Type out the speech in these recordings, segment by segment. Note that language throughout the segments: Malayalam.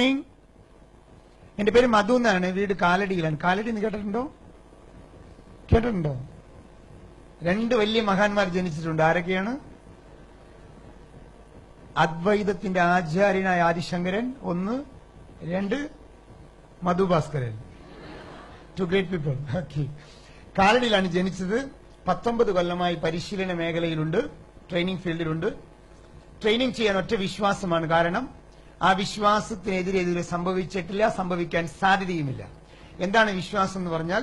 മോർണിംഗ് എന്റെ പേര് മധു എന്നാണ്. വീട് കാലടിയിലാണ്. കാലടി എന്ന് കേട്ടിട്ടുണ്ടോ? കേട്ടിട്ടുണ്ടോ? രണ്ട് വലിയ മഹാന്മാർ ജനിച്ചിട്ടുണ്ട്. ആരൊക്കെയാണ്? അദ്വൈതത്തിന്റെ ആചാര്യനായ ആദിശങ്കരൻ. ഒന്ന് രണ്ട് മധുഭാസ്കരൻ. ടു ഗ്രേറ്റ് പീപ്പിൾ കാലടിയിലാണ് ജനിച്ചത്. പത്തൊമ്പത് കൊല്ലമായി പരിശീലന മേഖലയിലുണ്ട്. ട്രെയിനിങ് ഫീൽഡിലുണ്ട് ട്രെയിനിങ് ചെയ്യാൻ ഒറ്റ വിശ്വാസമാണ്. കാരണം ആ വിശ്വാസത്തിനെതിരെ ഇതുവരെ സംഭവിച്ചിട്ടില്ല സംഭവിക്കാൻ സാധ്യതയുമില്ല. എന്താണ് വിശ്വാസം എന്ന് പറഞ്ഞാൽ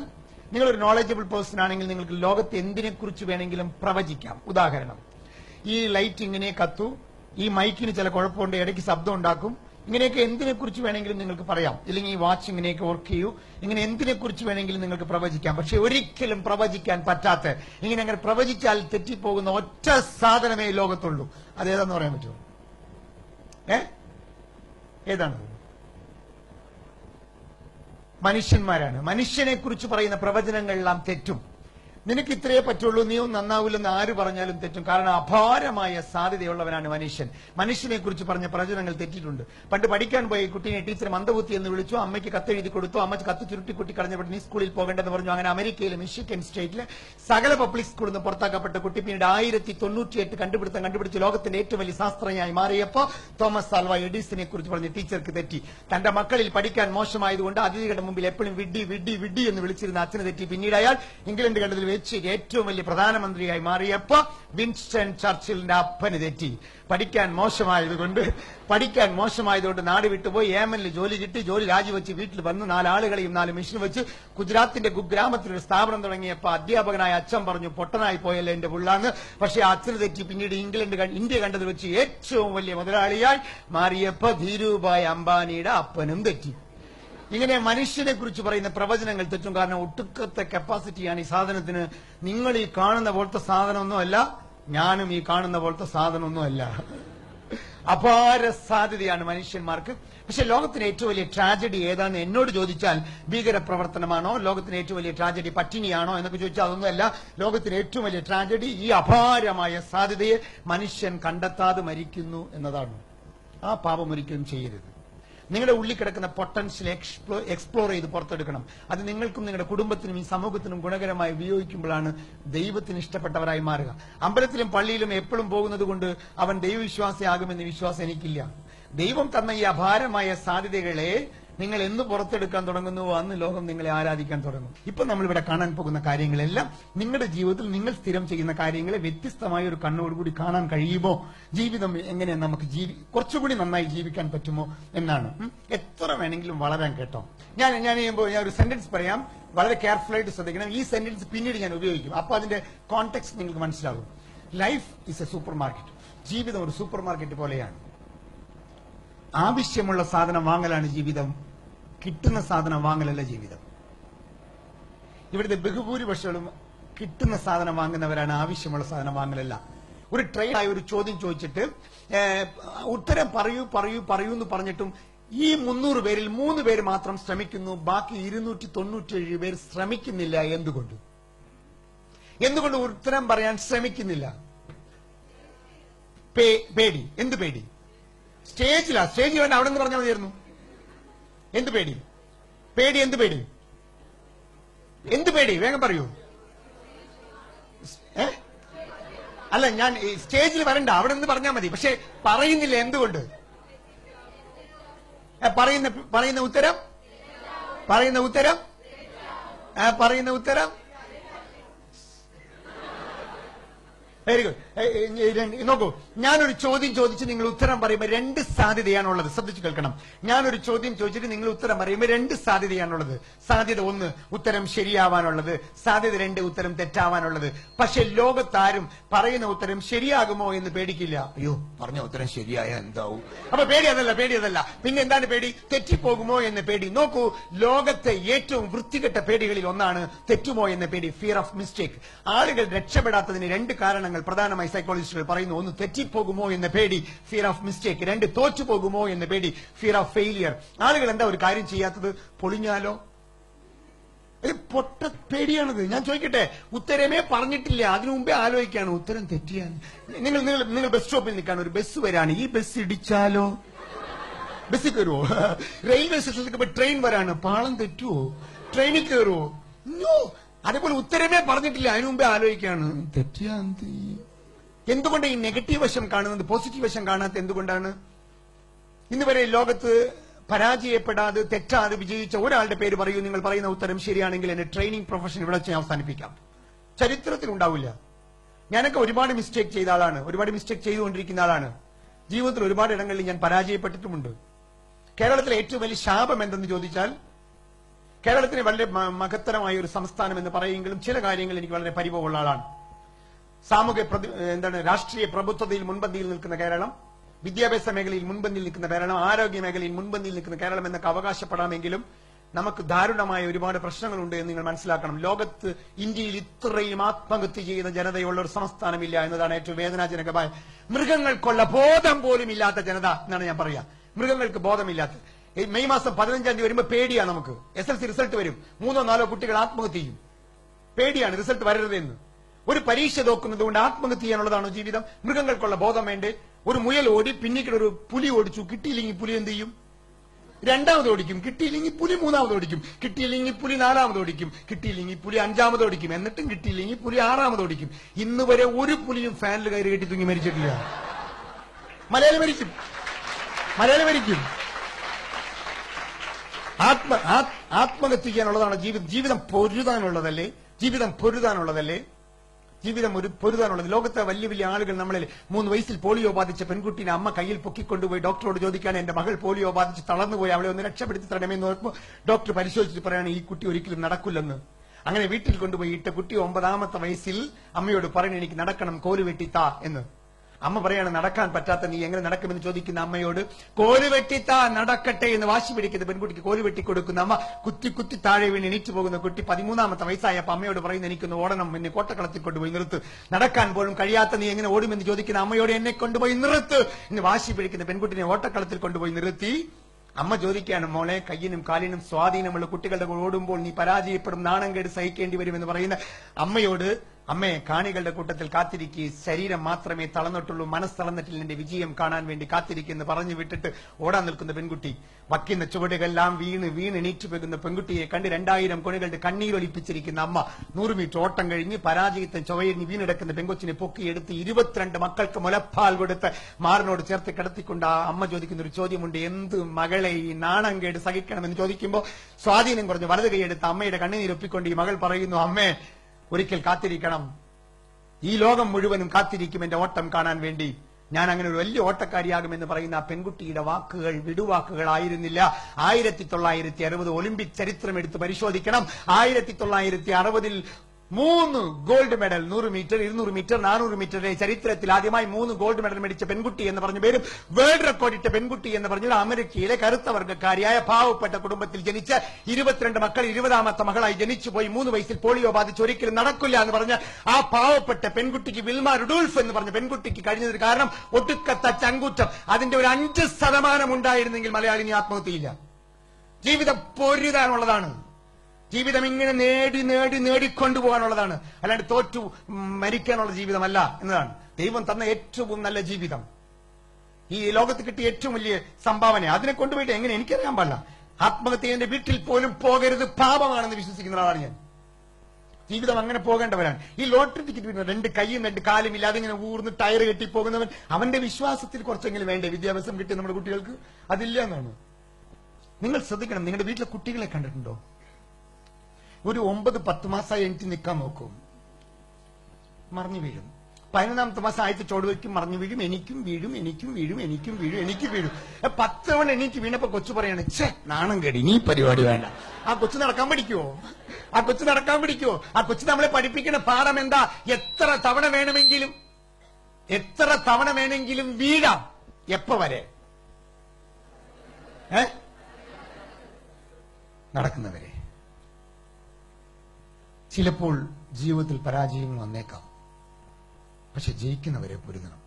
നിങ്ങൾ ഒരു നോളജബിൾ പേഴ്സൺ ആണെങ്കിൽ നിങ്ങൾക്ക് ലോകത്ത് എന്തിനെ കുറിച്ച് വേണമെങ്കിലും പ്രവചിക്കാം. ഉദാഹരണം ഈ ലൈറ്റ് ഇങ്ങനെ കത്തു ഈ മൈക്കിന് ചില കുഴപ്പമുണ്ട് ഇടയ്ക്ക് ശബ്ദം ഉണ്ടാക്കും. ഇങ്ങനെയൊക്കെ എന്തിനെ കുറിച്ച് വേണമെങ്കിലും നിങ്ങൾക്ക് പറയാം. ഇല്ലെങ്കിൽ ഈ വാച്ച് ഇങ്ങനെയൊക്കെ വർക്ക് ചെയ്യൂ. ഇങ്ങനെ എന്തിനെ കുറിച്ച് വേണമെങ്കിലും നിങ്ങൾക്ക് പ്രവചിക്കാം. പക്ഷെ ഒരിക്കലും പ്രവചിക്കാൻ പറ്റാത്ത ഇങ്ങനെ അങ്ങനെ പ്രവചിച്ചാൽ തെറ്റിപ്പോകുന്ന ഒറ്റ സാധനമേ ലോകത്തുള്ളൂ. അതേതാന്ന് പറയാൻ പറ്റുമോ? ഏ? ഏതാണ്? മനുഷ്യന്മാരാണ്. മനുഷ്യനെ കുറിച്ച് പറയുന്ന പ്രവചനങ്ങളെല്ലാം തെറ്റും. നിനക്ക് ഇത്രയേ പറ്റുള്ളൂ നീ ഒന്നും നന്നാവില്ലെന്ന് ആര് പറഞ്ഞാലും തെറ്റും. കാരണം അപാരമായ സാധ്യതയുള്ളവനാണ് മനുഷ്യൻ. മനുഷ്യനെ കുറിച്ച് പറഞ്ഞ പ്രചനങ്ങൾ തെറ്റിട്ടുണ്ട്. പണ്ട് പഠിക്കാൻ പോയ കുട്ടിനെ ടീച്ചർ മന്ദബുദ്ധി എന്ന് വിളിച്ചു. അമ്മയ്ക്ക് കത്തെഴുതി കൊടുത്തു. അമ്മ കത്ത് ചുരുട്ടി കുട്ടി കളഞ്ഞപ്പോൾ നീ സ്കൂളിൽ പോകേണ്ടെന്ന് പറഞ്ഞു. അങ്ങനെ അമേരിക്കയിലെ മിഷിക്കൻ സ്റ്റേറ്റിലെ സകല പബ്ലിക് സ്കൂളിൽ നിന്ന് പുറത്താക്കപ്പെട്ട കുട്ടി പിന്നീട് ആയിരത്തി തൊണ്ണൂറ്റിയെട്ട് കണ്ടുപിടുത്തം കണ്ടുപിടിച്ച് ലോകത്തിന്റെ ഏറ്റവും വലിയ ശാസ്ത്രജ്ഞയായി മാറിയപ്പോ തോമസ് സാൽവ എഡീസിനെ കുറിച്ച് പറഞ്ഞ ടീച്ചർക്ക് തെറ്റി. തന്റെ മക്കളിൽ പഠിക്കാൻ മോശമായതുകൊണ്ട് അതിഥികളുടെ മുമ്പിൽ എപ്പോഴും വിഡ്ഡി വിഡ്ഡി വിഡ്ഡി എന്ന് വിളിച്ചിരുന്ന അച്ഛനെ തെറ്റി. പിന്നീട് അയാൾ ഇംഗ്ലണ്ട് കണ്ടതിൽ വെച്ച് ഏറ്റവും വലിയ പ്രധാനമന്ത്രിയായി മാറിയപ്പോ വിൻസ്റ്റൺ ചർച്ചിലിന്റെ അപ്പന് തെറ്റി. പഠിക്കാൻ മോശമായതുകൊണ്ട് പഠിക്കാൻ മോശമായതുകൊണ്ട് നാട് വിട്ടുപോയി ഏമനിൽ ജോലി ചിട്ടി ജോലി രാജിവെച്ച് വീട്ടിൽ വന്ന് നാലാളുകളെയും നാല് മെഷീൻ വെച്ച് ഗുജറാത്തിന്റെ കുഗ്രാമത്തിൽ ഒരു സ്ഥാപനം തുടങ്ങിയപ്പോ അധ്യാപകനായ അച്ഛൻ പറഞ്ഞു പൊട്ടനായി പോയല്ലേ എന്റെ പുള്ളാന്ന്. പക്ഷെ അച്ഛന് തെറ്റി. പിന്നീട് ഇംഗ്ലണ്ട് ഇന്ത്യ കണ്ടത് വെച്ച് ഏറ്റവും വലിയ മുതലാളിയായി മാറിയപ്പോ ധീരുഭായ് അംബാനിയുടെ അപ്പനും തെറ്റി. ഇങ്ങനെ മനുഷ്യനെ കുറിച്ച് പറയുന്ന പ്രവചനങ്ങൾ തെറ്റും കാരണം ഒട്ടുക്കത്തെ കപ്പാസിറ്റിയാണ് ഈ സാധനത്തിന്. നിങ്ങൾ ഈ കാണുന്ന പോലത്തെ സാധനമൊന്നുമല്ല ഞാനും ഈ കാണുന്ന പോലത്തെ സാധനമൊന്നുമല്ല. അപാര സാധ്യതയാണ് മനുഷ്യന്മാർക്ക്. പക്ഷെ ലോകത്തിന് ഏറ്റവും വലിയ ട്രാജഡി ഏതാണെന്ന് എന്നോട് ചോദിച്ചാൽ ഭീകര പ്രവർത്തനമാണോ ലോകത്തിന് ഏറ്റവും വലിയ ട്രാജഡി പട്ടിണിയാണോ എന്നൊക്കെ ചോദിച്ചാൽ അതൊന്നുമല്ല. ലോകത്തിന് ഏറ്റവും വലിയ ട്രാജഡി ഈ അപാരമായ സാധ്യതയെ മനുഷ്യൻ കണ്ടെത്താതെ മരിക്കുന്നു എന്നതാണ്. ആ പാപം ഒരിക്കലും ചെയ്യരുത്. നിങ്ങളുടെ ഉള്ളിൽ കിടക്കുന്ന പൊട്ടൻഷ്യൽ എക്സ്പ്ലോ എക്സ്പ്ലോർ ചെയ്ത് പുറത്തെടുക്കണം. അത് നിങ്ങൾക്കും നിങ്ങളുടെ കുടുംബത്തിനും ഈ സമൂഹത്തിനും ഗുണകരമായി ഉപയോഗിക്കുമ്പോഴാണ് ദൈവത്തിന് ഇഷ്ടപ്പെട്ടവരായി മാറുക. അമ്പലത്തിലും പള്ളിയിലും എപ്പോഴും പോകുന്നത് കൊണ്ട് അവൻ ദൈവവിശ്വാസിയാകുമെന്ന് വിശ്വാസം എനിക്കില്ല. ദൈവം തന്ന ഈ അപാരമായ സാധ്യതകളെ നിങ്ങൾ എന്ന് പുറത്തെടുക്കാൻ തുടങ്ങുന്നുവോ അന്ന് ലോകം നിങ്ങളെ ആരാധിക്കാൻ തുടങ്ങും. ഇപ്പൊ നമ്മൾ ഇവിടെ കാണാൻ പോകുന്ന കാര്യങ്ങളെല്ലാം നിങ്ങളുടെ ജീവിതത്തിൽ നിങ്ങൾ സ്ഥിരം ചെയ്യുന്ന കാര്യങ്ങളെ വ്യത്യസ്തമായ ഒരു കണ്ണോടുകൂടി കാണാൻ കഴിയുമോ? ജീവിതം എങ്ങനെ നമുക്ക് ജീവി കുറച്ചുകൂടി നന്നായി ജീവിക്കാൻ പറ്റുമോ എന്നാണ്. എത്ര വേണമെങ്കിലും വളരാൻ കേട്ടോ. ഞാൻ ഞാൻ ഞാൻ ഒരു സെന്റൻസ് പറയാം. വളരെ കെയർഫുൾ ആയിട്ട് ശ്രദ്ധിക്കണം. ഈ സെന്റൻസ് പിന്നീട് ഞാൻ ഉപയോഗിക്കും. അപ്പൊ അതിന്റെ കോണ്ടെക്സ്റ്റ് നിങ്ങൾക്ക് മനസ്സിലാകും. Life is a supermarket ജീവിതം ഒരു സൂപ്പർ മാർക്കറ്റ് പോലെയാണ്. ആവശ്യമുള്ള സാധനം വാങ്ങലാണ് ജീവിതം. കിട്ടുന്ന സാധനം വാങ്ങലല്ല ജീവിതം. ഇവിടുത്തെ ബഹുഭൂരിപക്ഷങ്ങളും കിട്ടുന്ന സാധനം വാങ്ങുന്നവരാണ് ആവശ്യമുള്ള സാധനം വാങ്ങലല്ല. ഒരു ട്രെയിൻ ആയ ഒരു ചോദ്യം ചോദിച്ചിട്ട് ഉത്തരം പറയൂ പറയൂ പറയൂ എന്ന് പറഞ്ഞിട്ടും ഈ മുന്നൂറ് പേരിൽ മൂന്ന് പേര് മാത്രം ശ്രമിക്കുന്നു ബാക്കി ഇരുന്നൂറ്റി തൊണ്ണൂറ്റിയേഴ് പേർ ശ്രമിക്കുന്നില്ല എന്തുകൊണ്ട്? എന്തുകൊണ്ട് ഉത്തരം പറയാൻ ശ്രമിക്കുന്നില്ല? പേടി. എന്ത് പേടി? സ്റ്റേജിലാ സ്റ്റേജ് വേണ്ട അവിടെ നിന്ന് പറഞ്ഞാൽ മതിയായിരുന്നു. എന്ത് പേടി? പേടി എന്ത് പേടി? എന്ത് പേടി? വേഗം പറയൂ. അല്ല ഞാൻ സ്റ്റേജിൽ വരണ്ട അവിടെ നിന്ന് പറഞ്ഞാൽ മതി. പക്ഷെ പറയുന്നില്ല എന്തുകൊണ്ട്? പറയുന്ന പറയുന്ന ഉത്തരം? പറയുന്ന ഉത്തരം? പറയുന്ന ഉത്തരം? വെരി ഗുഡ് നോക്കൂ. ഞാനൊരു ചോദ്യം ചോദിച്ച് നിങ്ങൾ ഉത്തരം പറയുമ്പോൾ രണ്ട് സാധ്യതയാണുള്ളത്. ശ്രദ്ധിച്ചു കേൾക്കണം. ഞാനൊരു ചോദ്യം ചോദിച്ചിട്ട് നിങ്ങൾ ഉത്തരം പറയുമ്പോൾ രണ്ട് സാധ്യതയാണുള്ളത്. സാധ്യത ഒന്ന് ഉത്തരം ശരിയാവാനുള്ളത്. സാധ്യത രണ്ട് ഉത്തരം തെറ്റാവാനുള്ളത്. പക്ഷെ ലോകത്താരും പറയുന്ന ഉത്തരം ശരിയാകുമോ എന്ന് പേടിക്കില്ല. അയ്യോ പറഞ്ഞ ഉത്തരം ശരിയായ എന്താവും? അപ്പൊ പേടി അതല്ല പേടി അതല്ല. പിന്നെ എന്താണ് പേടി? തെറ്റിപ്പോകുമോ എന്ന് പേടി. നോക്കൂ ലോകത്തെ ഏറ്റവും വൃത്തികെട്ട പേടികളിൽ ഒന്നാണ് തെറ്റുമോ എന്ന പേടി. ഫിയർ ഓഫ് മിസ്റ്റേക്ക് ആളുകൾ രക്ഷപ്പെടാത്തതിന് രണ്ട് കാരണങ്ങൾ പ്രധാനമായി സൈക്കോളജിസ്റ്റുകൾ പറയുന്നു ഒന്ന് തെറ്റിപ്പോകുമോ എന്ന പേടി ഫിയർ ഓഫ് മിസ്റ്റേക്ക് രണ്ട് തോറ്റു പോകുമോ എന്ന പേടി ഫിയർ ഓഫ് ഫെയിലിയർ ആളുകൾ എന്താ ഒരു കാര്യം ചെയ്യാത്തത്? പൊളിഞ്ഞാലോ? പൊട്ട പേടിയാണത്. ഞാൻ ചോദിക്കട്ടെ ഉത്തരമേ പറഞ്ഞിട്ടില്ല. അതിനു മുമ്പേ ആലോചിക്കാണ് ഉത്തരം തെറ്റിയാൽ നിങ്ങൾ നിങ്ങൾ നിങ്ങൾ ബസ് സ്റ്റോപ്പിൽ നിൽക്കാണ് ഒരു ബസ് വരാണ്. ഈ ബസ് ഇടിച്ചാലോ? ബസ്സിൽ കയറുവോ? റെയിൽവേ സ്റ്റേഷനിലേക്ക് ട്രെയിൻ വരാണ്. പാളം തെറ്റുവോ? ട്രെയിനിൽ കയറുവോ? അതേപോലെ ഉത്തരമേ പറഞ്ഞിട്ടില്ല. അതിനു മുമ്പേ ആലോചിക്കുകയാണ്. എന്തുകൊണ്ട് ഈ നെഗറ്റീവ് വശം കാണുന്നത് പോസിറ്റീവ് വശം കാണാത്ത എന്തുകൊണ്ടാണ്? ഇന്ന് വരെ ലോകത്ത് പരാജയപ്പെടാതെ തെറ്റാതെ വിജയിച്ച ഒരാളുടെ പേര് പറയൂ നിങ്ങൾ പറയുന്ന ഉത്തരം ശരിയാണെങ്കിൽ എന്റെ ട്രെയിനിങ് പ്രൊഫഷൻ ഇവിടെ വെച്ച് അവസാനിപ്പിക്കാം. ചരിത്രത്തിൽ ഉണ്ടാവില്ല. ഞാനൊക്കെ ഒരുപാട് മിസ്റ്റേക്ക് ചെയ്ത ആളാണ്. ഒരുപാട് മിസ്റ്റേക്ക് ചെയ്തുകൊണ്ടിരിക്കുന്ന ആളാണ്. ജീവിതത്തിൽ ഒരുപാട് ഇടങ്ങളിൽ ഞാൻ പരാജയപ്പെട്ടിട്ടുമുണ്ട്. കേരളത്തിലെ ഏറ്റവും വലിയ ശാപം എന്തെന്ന് ചോദിച്ചാൽ കേരളത്തിന് വളരെ മഹത്തരമായ ഒരു സംസ്ഥാനം എന്ന് പറയുമെങ്കിലും ചില കാര്യങ്ങൾ എനിക്ക് വളരെ പരിഭവമുള്ള ആളാണ്. സാമൂഹ്യ എന്താണ് രാഷ്ട്രീയ പ്രഭുത്വതയിൽ മുൻപന്തിയിൽ നിൽക്കുന്ന കേരളം വിദ്യാഭ്യാസ മേഖലയിൽ മുൻപന്തിയിൽ നിൽക്കുന്ന കേരളം ആരോഗ്യ മേഖലയിൽ മുൻപന്തിയിൽ നിൽക്കുന്ന കേരളം എന്നൊക്കെ അവകാശപ്പെടാമെങ്കിലും നമുക്ക് ദാരുണമായ ഒരുപാട് പ്രശ്നങ്ങളുണ്ട് എന്ന് നിങ്ങൾ മനസ്സിലാക്കണം. ലോകത്ത് ഇന്ത്യയിൽ ഇത്രയും ആത്മഹത്യ ചെയ്യുന്ന ജനതയുള്ള ഒരു സംസ്ഥാനമില്ല എന്നതാണ് ഏറ്റവും വേദനാജനകമായ. മൃഗങ്ങൾക്കുള്ള ബോധം പോലും ഇല്ലാത്ത ജനത എന്നാണ് ഞാൻ പറയാ. മൃഗങ്ങൾക്ക് ബോധമില്ലാത്ത ഈ മെയ് മാസം പതിനഞ്ചാം തീയതി വരുമ്പോ പേടിയാണ് നമുക്ക്. എസ് എൽ സി റിസൾട്ട് വരും. മൂന്നോ നാലോ കുട്ടികൾ ആത്മഹത്യ ചെയ്യും. പേടിയാണ് റിസൾട്ട് വരരുതെന്ന്. ഒരു പരീക്ഷ തോക്കുന്നത് കൊണ്ട് ആത്മഹത്യ ചെയ്യാനുള്ളതാണോ ജീവിതം? മൃഗങ്ങൾക്കുള്ള ബോധം വേണ്ടേ? ഒരു മുയൽ ഓടി പിന്നീട് ഒരു പുലി ഓടിച്ചു. കിട്ടിയില്ലെങ്കിൽ പുലി എന്ത് ചെയ്യും? രണ്ടാമത് ഓടിക്കും. കിട്ടിയില്ലെങ്കിൽ പുലി മൂന്നാമത് ഓടിക്കും. കിട്ടിയില്ലെങ്കിൽ പുലി നാലാമത് ഓടിക്കും. കിട്ടിയില്ലെങ്കിൽ പുലി അഞ്ചാമത് ഓടിക്കും. എന്നിട്ടും കിട്ടിയില്ലെങ്കിൽ പുലി ആറാമത് ഓടിക്കും. ഇന്ന് വരെ ഒരു പുലിയും ഫാനിൽ കയറി കെട്ടി തൂങ്ങി മരിച്ചിട്ടില്ല. മലയാളി മരിക്കും. മലയാളി മരിക്കും. ആത്മ ആത്മഹത്യക്കാനുള്ളതാണ് ജീവിതം ജീവിതം പൊരുതാനുള്ളതല്ലേ? ജീവിതം പൊരുതാനുള്ളതല്ലേ? ജീവിതം ഒരു പൊരുതാനുള്ളത്. ലോകത്തെ വലിയ വലിയ ആളുകൾ നമ്മളിൽ മൂന്ന് വയസ്സിൽ പോളിയോ ബാധിച്ച പെൺകുട്ടിനെ അമ്മ കയ്യിൽ പൊക്കിക്കൊണ്ടുപോയി ഡോക്ടറോട് ചോദിക്കാൻ എന്റെ മകൾ പോളിയോ ബാധിച്ച് തളർന്നുപോയി. അവളെ ഒന്ന് രക്ഷപ്പെടുത്തി തരണമെന്ന് നോക്കുമ്പോൾ ഡോക്ടർ പരിശോധിച്ചിട്ട് പറയാണ് ഈ കുട്ടി ഒരിക്കലും നടക്കില്ലെന്ന്. അങ്ങനെ വീട്ടിൽ കൊണ്ടുപോയി ഇട്ട കുട്ടി ഒമ്പതാമത്തെ വയസ്സിൽ അമ്മയോട് പറഞ്ഞു എനിക്ക് നടക്കണം കോൽ താ എന്ന്. അമ്മ പറയാണ് നടക്കാൻ പറ്റാത്ത നീ എങ്ങനെ നടക്കുമെന്ന് ചോദിക്കുന്ന അമ്മയോട് കോലുവെട്ടി താ നടക്കട്ടെ എന്ന് വാശി പിടിക്കുന്ന പെൺകുട്ടിക്ക് കോലുവെട്ടി കൊടുക്കുന്ന അമ്മ കുത്തി കുത്തി താഴെ വീണ് എണീറ്റ് പോകുന്ന കുട്ടി പതിമൂന്നാമത്തെ വയസ്സായപ്പോ അമ്മയോട് പറയുന്ന എനിക്കൊന്ന് ഓടണം എന്നെ കോട്ടക്കളത്തിൽ കൊണ്ടുപോയി നിർത്ത്. നടക്കാൻ പോലും കഴിയാത്ത നീ എങ്ങനെ ഓടുമെന്ന് ചോദിക്കുന്ന അമ്മയോട് എന്നെ കൊണ്ടുപോയി നിർത്ത്. എന്ന് വാശി പിടിക്കുന്ന പെൺകുട്ടിനെ ഓട്ടക്കളത്തിൽ കൊണ്ടുപോയി നിർത്തി. അമ്മ ചോദിക്കുകയാണ് മോളെ കയ്യിനും കാലിനും സ്വാധീനമുള്ള കുട്ടികളുടെ കൂടെ ഓടുമ്പോൾ നീ പരാജയപ്പെടും നാണം കേട് സഹിക്കേണ്ടി വരുമെന്ന് പറയുന്ന അമ്മയോട് അമ്മയെ കാണികളുടെ കൂട്ടത്തിൽ കാത്തിരിക്കി. ശരീരം മാത്രമേ തളർന്നിട്ടുള്ളൂ. മനസ്സ് തളർന്നിട്ടില്ല. എന്റെ വിജയം കാണാൻ വേണ്ടി കാത്തിരിക്കുന്നു പറഞ്ഞു വിട്ടിട്ട് ഓടാൻ നിൽക്കുന്ന പെൺകുട്ടി. വയ്ക്കുന്ന ചുവടുകളെല്ലാം വീണ് വീണ് എണീറ്റ് പോകുന്ന പെൺകുട്ടിയെ കണ്ട് രണ്ടായിരം കൊണികളുടെ കണ്ണീരൊലിപ്പിച്ചിരിക്കുന്ന അമ്മ നൂറ് മീറ്റർ ഓട്ടം കഴിഞ്ഞ് പരാജയത്തെ ചുവയിഞ്ഞ് വീണെടുക്കുന്ന പെങ്കൊച്ചിനെ പൊക്കിയെടുത്ത് ഇരുപത്തിരണ്ട് മക്കൾക്ക് മുലപ്പാൽ കൊടുത്ത് മാറിനോട് ചേർത്ത് കിടത്തിക്കൊണ്ട് ആ അമ്മ ചോദിക്കുന്ന ഒരു ചോദ്യമുണ്ട്. എന്ത് മകളെ ഈ നാണം കേട് സഹിക്കണമെന്ന്? ചോദിക്കുമ്പോൾ സ്വാധീനം കുറഞ്ഞ് വലത് കൈയെടുത്ത് അമ്മയുടെ കണ്ണുനീരൊപ്പിക്കൊണ്ട് ഈ മകൾ പറയുന്നു അമ്മേ ഒരിക്കൽ കാത്തിരിക്കണം. ഈ ലോകം മുഴുവനും കാത്തിരിക്കും എന്റെ ഓട്ടം കാണാൻ വേണ്ടി. ഞാൻ അങ്ങനെ ഒരു വലിയ ഓട്ടക്കാരിയാകുമെന്ന് പറയുന്ന ആ പെൺകുട്ടിയുടെ വാക്കുകൾ വിടുവാക്കുകളായിരുന്നില്ല. ആയിരത്തി തൊള്ളായിരത്തി അറുപത് ഒളിമ്പിക് ചരിത്രം എടുത്ത് പരിശോധിക്കണം. ആയിരത്തി തൊള്ളായിരത്തി അറുപതിൽ മൂന്ന് ഗോൾഡ് മെഡൽ നൂറ് മീറ്റർ ഇരുന്നൂറ് മീറ്റർ നാനൂറ് മീറ്റർ ചരിത്രത്തിൽ ആദ്യമായി മൂന്ന് ഗോൾഡ് മെഡൽ മേടിച്ച പെൺകുട്ടി എന്ന് പറഞ്ഞ പേരും വേൾഡ് റെക്കോർഡ് ഇട്ട പെൺകുട്ടി എന്ന് പറഞ്ഞത് അമേരിക്കയിലെ കറുത്ത വർഗക്കാരിയായ പാവപ്പെട്ട കുടുംബത്തിൽ ജനിച്ച ഇരുപത്തിരണ്ട് മക്കൾ ഇരുപതാമത്തെ മകളായി ജനിച്ചു പോയി മൂന്ന് വയസ്സിൽ പോളിയോ ബാധിച്ച് ഒരിക്കലും നടക്കില്ല എന്ന് പറഞ്ഞ ആ പാവപ്പെട്ട പെൺകുട്ടിക്ക് വിൽമ റുഡോൾഫ് എന്ന് പറഞ്ഞ പെൺകുട്ടിക്ക് കഴിഞ്ഞതിന് കാരണം ഒട്ടുക്കത്ത ചങ്കൂറ്റം. അതിന്റെ ഒരു അഞ്ച് ശതമാനം ഉണ്ടായിരുന്നെങ്കിൽ മലയാളിനി ആത്മഹത്യയില്ല. ജീവിതം പൊരുതാനുള്ളതാണ്. ജീവിതം ഇങ്ങനെ നേടി നേടി നേടിക്കൊണ്ടു പോകാനുള്ളതാണ് അല്ലാണ്ട് തോറ്റു മരിക്കാനുള്ള ജീവിതമല്ല എന്നതാണ്. ദൈവം തന്ന ഏറ്റവും നല്ല ജീവിതം. ഈ ലോകത്ത് കിട്ടിയ ഏറ്റവും വലിയ സംഭാവന. അതിനെ കൊണ്ടുപോയിട്ട് എങ്ങനെ എനിക്കറിയാൻ പാടില്ല. ആത്മഹത്യ എന്റെ വീട്ടിൽ പോലും പോകരുത് പാപമാണെന്ന് വിശ്വസിക്കുന്ന ആളാണ് ഞാൻ. ജീവിതം അങ്ങനെ പോകേണ്ടവരാണ് ഈ ലോട്ടറി ടിക്കറ്റ് വരുന്ന രണ്ട് കൈയും രണ്ട് കാലും ഇല്ലാതെ ഇങ്ങനെ ഊർന്ന് ടയർ കെട്ടി പോകുന്നവൻ അവന്റെ വിശ്വാസത്തിൽ കുറച്ചെങ്കിലും വേണ്ടേ? വിദ്യാഭ്യാസം കിട്ടി നമ്മുടെ കുട്ടികൾക്ക്? അതില്ല എന്നാണ്. നിങ്ങൾ ശ്രദ്ധിക്കണം. നിങ്ങളുടെ വീട്ടിലെ കുട്ടികളെ കണ്ടിട്ടുണ്ടോ? ഒരു ഒമ്പത് പത്ത് മാസമായി എനിക്ക് നിൽക്കാൻ നോക്കും. മറിഞ്ഞു വീഴും. പതിനൊന്നാമത്തെ മാസം ആദ്യത്തെ ചോട് വയ്ക്കും മറിഞ്ഞു വീഴും. എനിക്കും വീഴും എനിക്കും വീഴും എനിക്കും വീഴും എനിക്കും വീഴും. പത്ത് തവണ എനിക്ക് വീണപ്പോ കൊച്ചു പറയാണ് ഛേ നാണം കേടി. നീ പരിപാടി വേണ്ട. ആ കൊച്ചു നടക്കാൻ പഠിക്കുവോ? ആ കൊച്ചു നടക്കാൻ പഠിക്കുവോ? ആ കൊച്ചു നമ്മളെ പഠിപ്പിക്കുന്ന പാഠം എന്താ? എത്ര തവണ വേണമെങ്കിലും എത്ര തവണ വേണമെങ്കിലും വീഴാം. എപ്പ വരെ? നടക്കുന്നവരെ. ചിലപ്പോൾ ജീവിതത്തിൽ പരാജയങ്ങൾ വന്നേക്കാം. പക്ഷെ ജയിക്കുന്നവരെ പൊരുതണം.